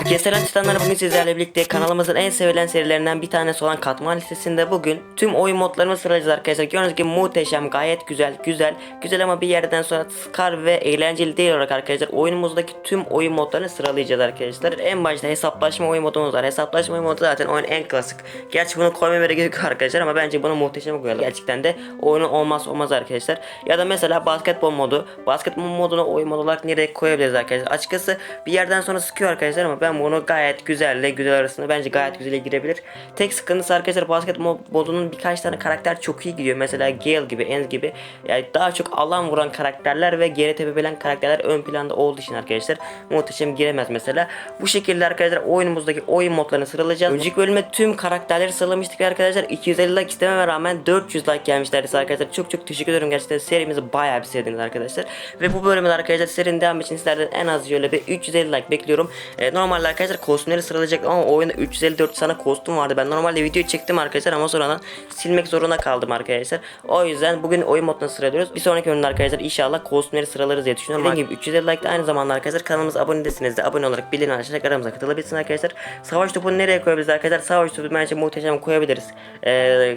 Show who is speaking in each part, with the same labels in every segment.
Speaker 1: Herkese titanlar bugün sizlerle birlikte kanalımızın en sevilen serilerinden bir tanesi olan katman listesinde bugün tüm oyun modlarını sıralayacağız arkadaşlar. Gördüğünüz gibi muhteşem gayet güzel güzel güzel ama bir yerden sonra sıkar ve eğlenceli değil olarak arkadaşlar oyunumuzdaki tüm oyun modlarını sıralayacağız arkadaşlar. En başta hesaplaşma oyun modumuz var. Hesaplaşma oyun modu zaten oyun en klasik. Gerçi bunu koymaya gerek arkadaşlar ama bence bunu muhteşem koyalım. Gerçekten de oyunun olmazsa olmaz arkadaşlar. Ya da mesela basketbol modu. Basketbol modunu oyun modu olarak nereye koyabiliriz arkadaşlar. Açıkçası bir yerden sonra sıkıyor arkadaşlar ama ben bunu gayet güzelle güzel arasında bence gayet güzel girebilir. Tek sıkıntısı arkadaşlar basketbol modunun birkaç tane karakter çok iyi gidiyor. Mesela Gale gibi, Enz gibi. Yani daha çok alan vuran karakterler ve geri tepebilen karakterler ön planda olduğu için arkadaşlar muhteşem giremez mesela. Bu şekilde arkadaşlar oyunumuzdaki oyun modlarını sıralayacağız. Önceki bölüme tüm karakterleri sıralamıştık arkadaşlar. 250 like istememe rağmen 400 like gelmişlerdi arkadaşlar. Çok çok teşekkür ederim gerçekten serimizi bayağı bir sevdiniz arkadaşlar. Ve bu bölümde arkadaşlar serinin devam için sizlerden en az şöyle bir 350 like bekliyorum. Ee, normalde arkadaşlar kostümleri sıralayacak ama oyunda 354 tane kostüm vardı. Ben normalde video çektim arkadaşlar ama sonradan silmek zorunda kaldım arkadaşlar. O yüzden bugün oyun modunu sıralıyoruz. Bir sonraki bölümde arkadaşlar inşallah kostümleri sıralarız diye düşünüyorum. Dediğim gibi 350 like de aynı zamanda arkadaşlar kanalımıza abone değilseniz de abone olarak bildirim açarak aramıza katılabilirsiniz arkadaşlar. Savaş topunu nereye koyabiliriz arkadaşlar? Savaş topu bence muhteşem koyabiliriz. Ee,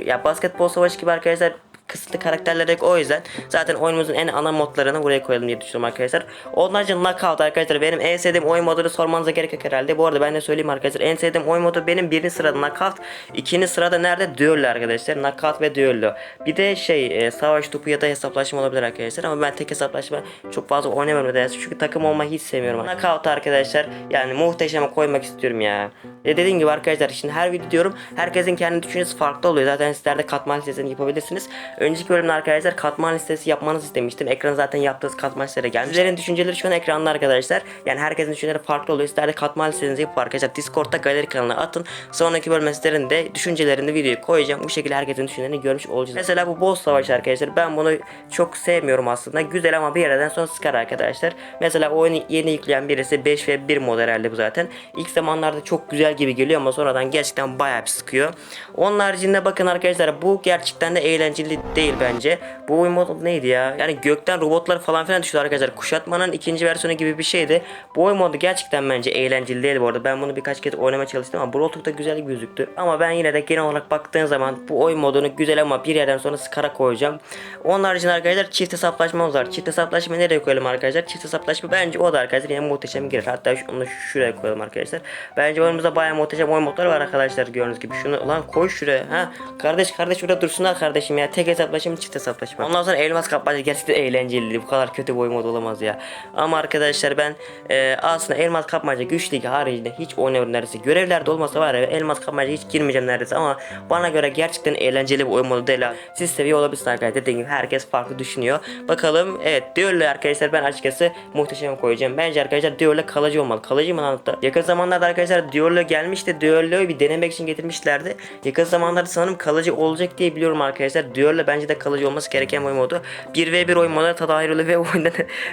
Speaker 1: ya basketbol savaşı gibi arkadaşlar kısıtlı karakterler yok o yüzden zaten oyunumuzun en ana modlarını buraya koyalım diye düşünüyorum arkadaşlar. Onlarca knockout arkadaşlar benim en sevdiğim oyun modunu sormanıza gerek yok herhalde. Bu arada ben de söyleyeyim arkadaşlar en sevdiğim oyun modu benim birinci sırada knockout, ikinci sırada nerede düello arkadaşlar. Knockout ve düello. Bir de şey e, savaş topu ya da hesaplaşma olabilir arkadaşlar ama ben tek hesaplaşma çok fazla oynamıyorum nedense çünkü takım olmayı hiç sevmiyorum. Knockout arkadaşlar yani muhteşem koymak istiyorum ya. E dediğim gibi arkadaşlar şimdi her video diyorum herkesin kendi düşüncesi farklı oluyor. Zaten sizler de katman listesini yapabilirsiniz. Önceki bölümde arkadaşlar katman listesi yapmanızı istemiştim. Ekran zaten yaptığınız katman listeleri gelmiş. Sizlerin düşünceleri şu an ekranda arkadaşlar. Yani herkesin düşünceleri farklı oluyor. Sizler de katman listenizi yapıp arkadaşlar Discord'da galeri kanalına atın. Sonraki bölüm sizlerin de düşüncelerini videoya koyacağım. Bu şekilde herkesin düşüncelerini görmüş olacağız. Mesela bu boss savaşı arkadaşlar. Ben bunu çok sevmiyorum aslında. Güzel ama bir yerden sonra sıkar arkadaşlar. Mesela oyunu yeni yükleyen birisi 5 ve 1 mod herhalde bu zaten. İlk zamanlarda çok güzel gibi geliyor ama sonradan gerçekten bayağı bir sıkıyor. Onun haricinde bakın arkadaşlar bu gerçekten de eğlenceli değil bence. Bu oyun modu neydi ya? Yani gökten robotlar falan filan düşüyor arkadaşlar. Kuşatmanın ikinci versiyonu gibi bir şeydi. Bu oyun modu gerçekten bence eğlenceli değil bu arada. Ben bunu birkaç kez oynamaya çalıştım ama Talk'ta güzel gözüktü. Ama ben yine de genel olarak baktığın zaman bu oyun modunu güzel ama bir yerden sonra skara koyacağım. Onun haricinde arkadaşlar çift hesaplaşmamız var. Çift hesaplaşma nereye koyalım arkadaşlar? Çift hesaplaşma bence o da arkadaşlar yine muhteşem girer. Hatta onu şuraya koyalım arkadaşlar. Bence oyunumuzda bayağı muhteşem oyun modları var arkadaşlar gördüğünüz gibi. Şunu lan koy şuraya. Ha kardeş kardeş şurada dursunlar kardeşim ya. Tek hesaplaşma çift hesaplaşma. Ondan sonra elmas kapmaca gerçekten eğlenceliydi. Bu kadar kötü bir oyun modu olamaz ya. Ama arkadaşlar ben e, aslında elmas kapmaca güç ligi haricinde hiç oynamıyorum neredeyse. Görevlerde olmasa var ya elmas kapmaca hiç girmeyeceğim neredeyse ama bana göre gerçekten eğlenceli bir oyun modu değil. Siz seviye olabilirsiniz arkadaşlar. Dediğim gibi herkes farklı düşünüyor. Bakalım evet Duel'le arkadaşlar ben açıkçası muhteşem koyacağım. Bence arkadaşlar Duel'le kalıcı olmalı. Kalıcı mı lan hatta? Yakın zamanlarda arkadaşlar Duel'le gelmişti. Duel'le bir denemek için getirmişlerdi. Yakın zamanlarda sanırım kalıcı olacak diye biliyorum arkadaşlar. Duel'le bence de kalıcı olması gereken oyun modu. 1v1 oyun modu tadı ayrılı ve oyunda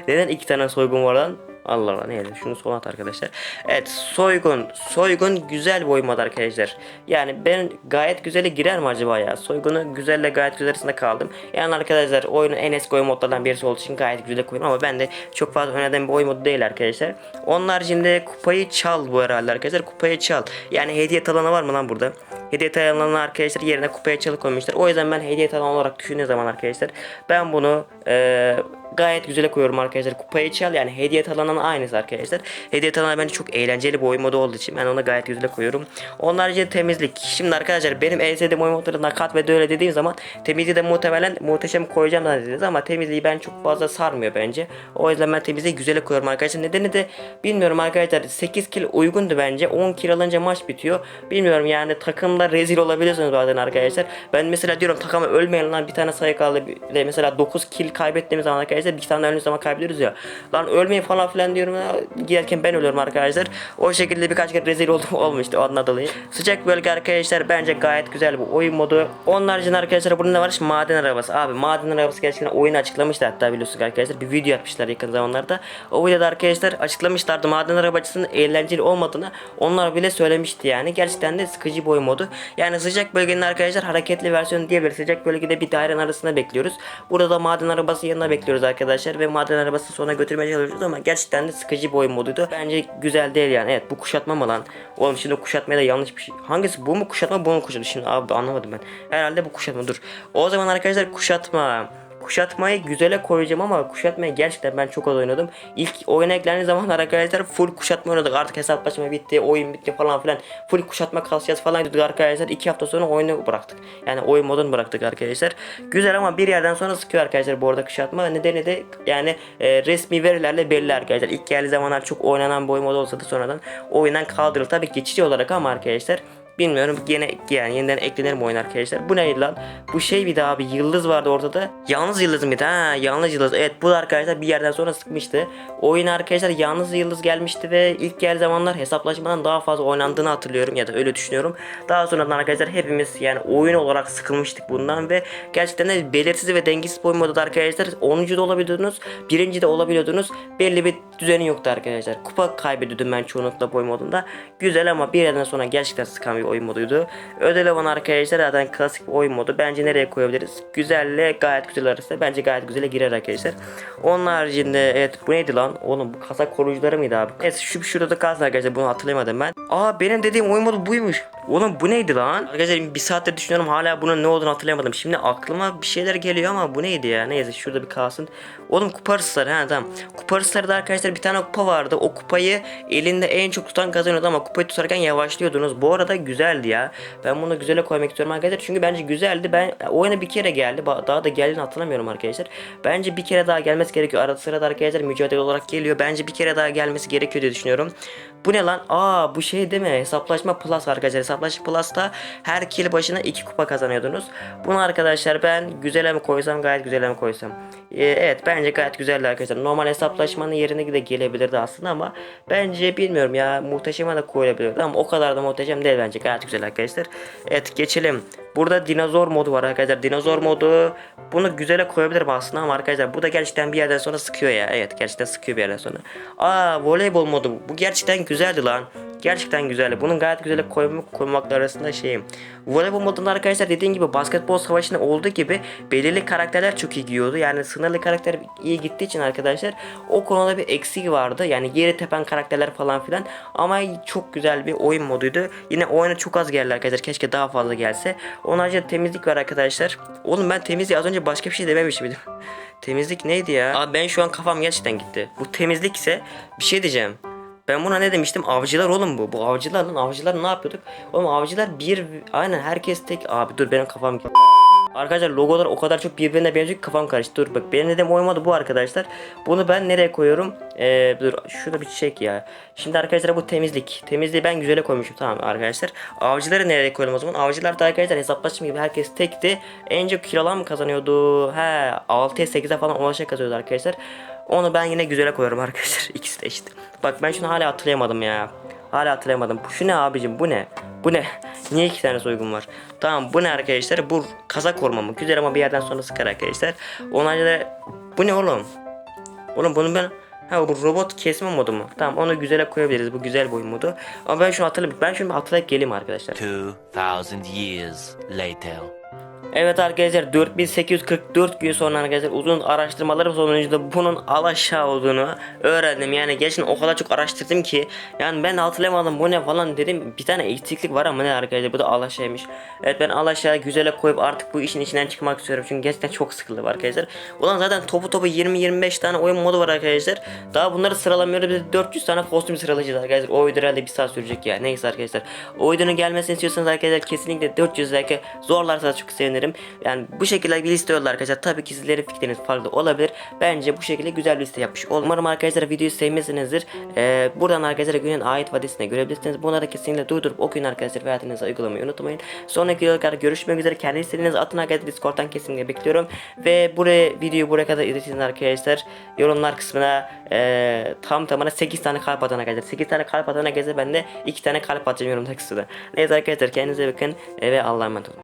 Speaker 1: neden iki tane soygun var lan? Allah Allah neydi şunu sol at arkadaşlar. Evet soygun. Soygun güzel bir oyun modu arkadaşlar. Yani ben gayet güzele girer mi acaba ya? Soygunu güzelle gayet güzel arasında kaldım. Yani arkadaşlar oyunun en eski oyun modlarından birisi olduğu için gayet güzel koyuyorum ama ben de çok fazla oynadığım bir oyun modu değil arkadaşlar. Onun haricinde kupayı çal bu herhalde arkadaşlar. Kupayı çal. Yani hediye talanı var mı lan burada? Hediye talanı arkadaşlar yerine kupaya çalı koymuşlar. O yüzden ben hediye talanı olarak düşündüğüm zaman arkadaşlar ben bunu eee gayet güzel koyuyorum arkadaşlar. Kupayı çal yani hediye talanın aynısı arkadaşlar. Hediye talanı bence çok eğlenceli bir oyun modu olduğu için ben ona gayet güzel koyuyorum. Onun haricinde temizlik. Şimdi arkadaşlar benim en sevdiğim oyun modları nakat ve böyle dediğim zaman temizliği de muhtemelen muhteşem koyacağım zannediniz ama temizliği ben çok fazla sarmıyor bence. O yüzden ben temizliği güzel koyuyorum arkadaşlar. Nedeni de bilmiyorum arkadaşlar 8 kill uygundu bence. 10 kill alınca maç bitiyor. Bilmiyorum yani takımda rezil olabiliyorsunuz bazen arkadaşlar. Ben mesela diyorum takıma ölmeyin lan bir tane sayı kaldı. Mesela 9 kill kaybettiğimiz zaman arkadaşlar bir tane ölmüş zaman kaybediyoruz ya. Lan ölmeyin falan filan diyorum ya. Giderken ben ölüyorum arkadaşlar. O şekilde birkaç kere rezil oldum olmuştu ondan dolayı. Sıcak bölge arkadaşlar bence gayet güzel bu oyun modu. Onun haricinde arkadaşlar burada ne var? Şimdi maden arabası. Abi maden arabası gerçekten oyunu açıklamışlar hatta biliyorsunuz arkadaşlar. Bir video yapmışlar yakın zamanlarda. O videoda arkadaşlar açıklamışlardı maden arabacısının eğlenceli olmadığını onlar bile söylemişti yani. Gerçekten de sıkıcı oyun modu. Yani sıcak bölgenin arkadaşlar hareketli versiyonu diyebiliriz. Sıcak bölgede bir dairenin arasında bekliyoruz. Burada da maden arabası yanına bekliyoruz arkadaşlar ve maden arabası sonra götürmeye çalışıyoruz ama gerçekten de sıkıcı bir oyun moduydu. Bence güzel değil yani. Evet bu kuşatma mı lan? Oğlum şimdi kuşatmaya da yanlış bir şey. Hangisi bu mu kuşatma bu mu kuşatma? Şimdi abi anlamadım ben. Herhalde bu kuşatma dur. O zaman arkadaşlar kuşatma. Kuşatmayı güzele koyacağım ama kuşatmayı gerçekten ben çok az oynadım. İlk oyuna eklendiği zaman arkadaşlar full kuşatma oynadık. Artık hesaplaşma bitti, oyun bitti falan filan. Full kuşatma kasacağız falan dedik arkadaşlar. İki hafta sonra oyunu bıraktık. Yani oyun modunu bıraktık arkadaşlar. Güzel ama bir yerden sonra sıkıyor arkadaşlar bu arada kuşatma. Nedeni de yani e, resmi verilerle belli arkadaşlar. İlk geldiği zamanlar çok oynanan bir oyun modu olsa da sonradan oyundan kaldırıldı. Tabii geçici olarak ama arkadaşlar. Bilmiyorum yine yani yeniden eklenir mi oyun arkadaşlar. Bu neydi lan? Bu şey bir daha bir yıldız vardı ortada. Yalnız yıldız mıydı? Ha yalnız yıldız. Evet bu da arkadaşlar bir yerden sonra sıkmıştı. Oyun arkadaşlar yalnız yıldız gelmişti ve ilk gel zamanlar hesaplaşmadan daha fazla oynandığını hatırlıyorum ya da öyle düşünüyorum. Daha sonradan arkadaşlar hepimiz yani oyun olarak sıkılmıştık bundan ve gerçekten de belirsiz ve dengesiz bir oyun modu da arkadaşlar 10. da olabiliyordunuz, 1. de olabiliyordunuz. Belli bir düzeni yoktu arkadaşlar. Kupa kaybediyordum ben çoğunlukla bu oyun modunda. Güzel ama bir yerden sonra gerçekten sıkan bir oyun moduydu. Ödel olan arkadaşlar zaten klasik bir oyun modu. Bence nereye koyabiliriz? Güzelle gayet güzel arasında. Bence gayet güzele girer arkadaşlar. Onun haricinde evet bu neydi lan? Oğlum bu kasa koruyucuları mıydı abi? Evet şu şurada da kalsın arkadaşlar bunu hatırlayamadım ben. Aa benim dediğim oyun modu buymuş. Oğlum bu neydi lan? Arkadaşlar bir saattir düşünüyorum hala bunun ne olduğunu hatırlayamadım. Şimdi aklıma bir şeyler geliyor ama bu neydi ya? Neyse şurada bir kalsın. Oğlum kupa hırsları ha tamam. Kupa hırsları arkadaşlar bir tane kupa vardı. O kupayı elinde en çok tutan kazanıyordu ama kupayı tutarken yavaşlıyordunuz. Bu arada güzeldi ya. Ben bunu güzele koymak istiyorum arkadaşlar. Çünkü bence güzeldi. Ben oyuna bir kere geldi. Daha da geldiğini hatırlamıyorum arkadaşlar. Bence bir kere daha gelmesi gerekiyor. Arada sırada arkadaşlar mücadele olarak geliyor. Bence bir kere daha gelmesi gerekiyor diye düşünüyorum. Bu ne lan? Aa bu şey değil mi? Hesaplaşma plus arkadaşlar. Hesaplaşma plus'ta her kill başına 2 kupa kazanıyordunuz. Bunu arkadaşlar ben güzele mi koysam gayet güzele mi koysam? Ee, evet bence gayet güzeldi arkadaşlar. Normal hesaplaşmanın yerine de gelebilirdi aslında ama bence bilmiyorum ya muhteşeme de koyulabilirdi ama o kadar da muhteşem değil bence. Gayet güzel arkadaşlar. Evet geçelim. Burada dinozor modu var arkadaşlar. Dinozor modu bunu güzele koyabilirim aslında ama arkadaşlar bu da gerçekten bir yerden sonra sıkıyor ya. Evet gerçekten sıkıyor bir yerden sonra. Aa voleybol modu. Bu gerçekten güzeldi lan. Gerçekten güzeldi. Bunun gayet güzel koymak, koymakla arasında şeyim. Voleybol modunda arkadaşlar dediğim gibi basketbol savaşında olduğu gibi belirli karakterler çok iyi giyiyordu. Yani sınırlı karakter iyi gittiği için arkadaşlar o konuda bir eksik vardı. Yani yeri tepen karakterler falan filan. Ama çok güzel bir oyun moduydu. Yine oyuna çok az geldi arkadaşlar. Keşke daha fazla gelse. Onun haricinde temizlik var arkadaşlar. Oğlum ben temizliği az önce başka bir şey dememiş miydim? temizlik neydi ya? Abi ben şu an kafam gerçekten gitti. Bu temizlik ise bir şey diyeceğim. Ben buna ne demiştim? Avcılar oğlum bu. Bu avcılar lan. Avcılar ne yapıyorduk? Oğlum avcılar bir... Aynen herkes tek... Abi dur benim kafam gitti. Arkadaşlar logolar o kadar çok birbirine benziyor ki kafam karıştı. Dur bak benim dediğim oymadı bu arkadaşlar. Bunu ben nereye koyuyorum? Ee, dur şurada bir çiçek ya. Şimdi arkadaşlar bu temizlik. Temizliği ben güzele koymuşum tamam arkadaşlar. Avcıları nereye koyalım o zaman? Avcılar da arkadaşlar hesaplaşma gibi herkes tekti. En çok kilolar mı kazanıyordu? He 6'ya 8'e falan ulaşa kazanıyordu arkadaşlar. Onu ben yine güzele koyuyorum arkadaşlar. İkisi de işte. Bak ben şunu hala hatırlayamadım ya. Hala hatırlayamadım. Şu ne abicim bu ne? Bu ne? Niye iki tane soygun var? Tamam bu ne arkadaşlar? Bu kazak koruma mı? Güzel ama bir yerden sonra sıkar arkadaşlar. Onlarca da bu ne oğlum? Oğlum bunu ben Ha bu robot kesme modu mu? Tamam onu güzele koyabiliriz. Bu güzel bir oyun modu. Ama ben şunu hatırlayayım. Ben şunu hatırlayıp geleyim arkadaşlar.
Speaker 2: 2,000 years later.
Speaker 1: Evet arkadaşlar 4844 gün sonra arkadaşlar uzun araştırmalarım sonucunda bunun alaşağı olduğunu öğrendim. Yani gerçekten o kadar çok araştırdım ki yani ben hatırlamadım bu ne falan dedim. Bir tane eksiklik var ama ne arkadaşlar bu da alaşağıymış. Evet ben alaşağı güzele koyup artık bu işin içinden çıkmak istiyorum. Çünkü gerçekten çok sıkıldım arkadaşlar. Ulan zaten topu topu 20-25 tane oyun modu var arkadaşlar. Daha bunları sıralamıyoruz. Biz de 400 tane kostüm sıralayacağız arkadaşlar. O video herhalde bir saat sürecek ya. Neyse arkadaşlar. O videonun gelmesini istiyorsanız arkadaşlar kesinlikle 400 like zorlarsa çok sevinirim. Yani bu şekilde bir liste yollar arkadaşlar. Tabii ki sizlerin fikriniz farklı olabilir. Bence bu şekilde güzel bir liste yapmış. Umarım arkadaşlar videoyu sevmişsinizdir. Ee, buradan arkadaşlar günün ait vadisine görebilirsiniz. Bunları kesinlikle durdurup okuyun arkadaşlar ve hayatınıza uygulamayı unutmayın. Sonraki videolarda görüşmek üzere. Kendi istediğiniz atın arkadaşlar Discord'dan kesinlikle bekliyorum. Ve buraya videoyu buraya kadar izlediğiniz arkadaşlar yorumlar kısmına e, tam tamına 8 tane kalp atana arkadaşlar. 8 tane kalp atana geze ben de 2 tane kalp atacağım yorumlar kısmına. Neyse arkadaşlar kendinize bakın e, ve Allah'a emanet olun.